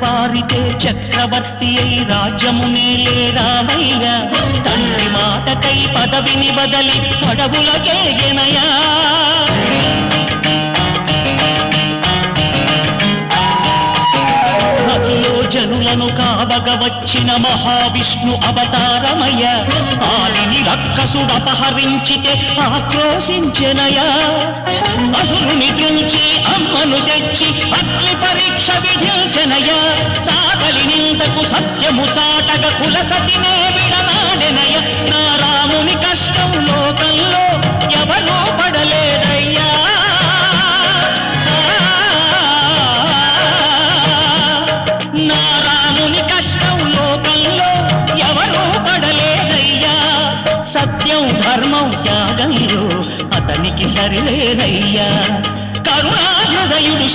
వారితే చక్రవర్తి అయి రాజ్యమునేలే రామయ్య తండ్రి మాటకై పదవిని బదలి అడవులకేగెనయా అఖిలో జనులను కావగ వచ్చిన మహావిష్ణు అవతారమయ్య. ఆలిని రక్కసుడు అపహరించితే ఆక్రోశించెనయా అసురుని త్రుంచి అమ్మను తెచ్చి అగ్ని పరీక్ష విధించి విడనయ సాగలి నిందకు సత్యము చాటగ కుల సతినే విడనాడెనయ. నా రాముని కష్టం లోకంలో ఎవరూ పడలేదయ్యా. నా రాముని కష్టం లోకంలో ఎవరూ పడలేదయ్యా. సత్యం ధర్మం త్యాగంలో అతనికి సరిలేదయ్యా. కరుణా హృదయుడు